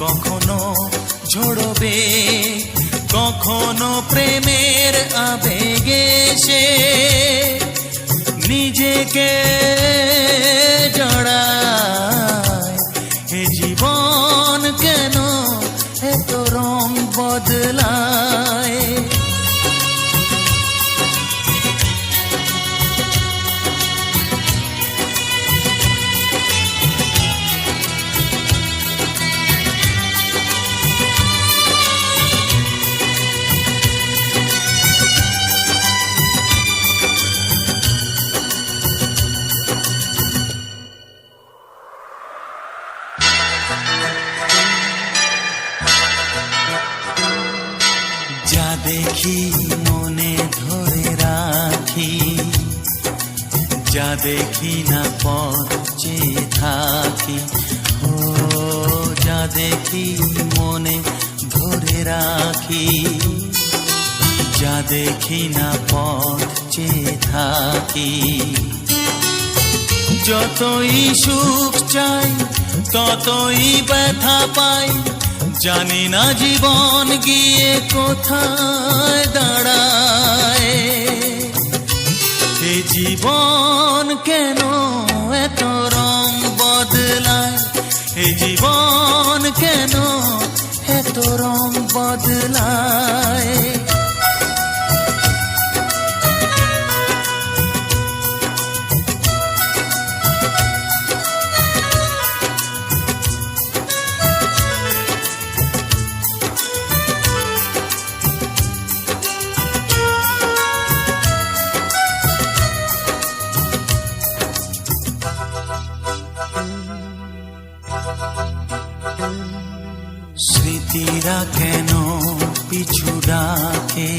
কখনো ঝড়বে কখনো প্রেমের আবেগে সে নিজেকে জড়ায়। জীবন কেন এত রং বদলায়? যা দেখি মনে ধরে রাখি, যা দেখি না পচে থাকি। ও, যা দেখি মনে ধরে রাখি, যা দেখি না পচে থাকি। যতই সুখ চাই, ততই ব্যথা পাই জানি না জীবন গিয়ে কোথায় দাঁড়ায়। এ জীবন কেন এত রং বদলায়? এ জীবন কেন এত রং বদলায়? স্মৃতিরা কেন পিছু ডাকে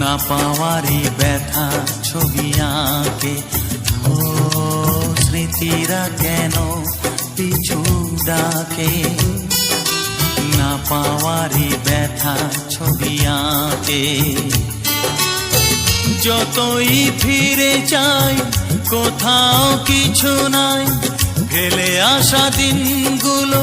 না পাওয়ারই ব্যথা ছবি আঁকে ও স্মৃতিরা কেন পিছু ডাকে না পাওয়ারই ব্যথা ছবি আঁকে যতই ফিরে চাই কোথাও কিছু নাই ফেলে আসা দিনগুলো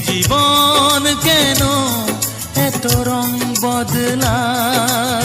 জীবন কেন? এত রং বদলায়।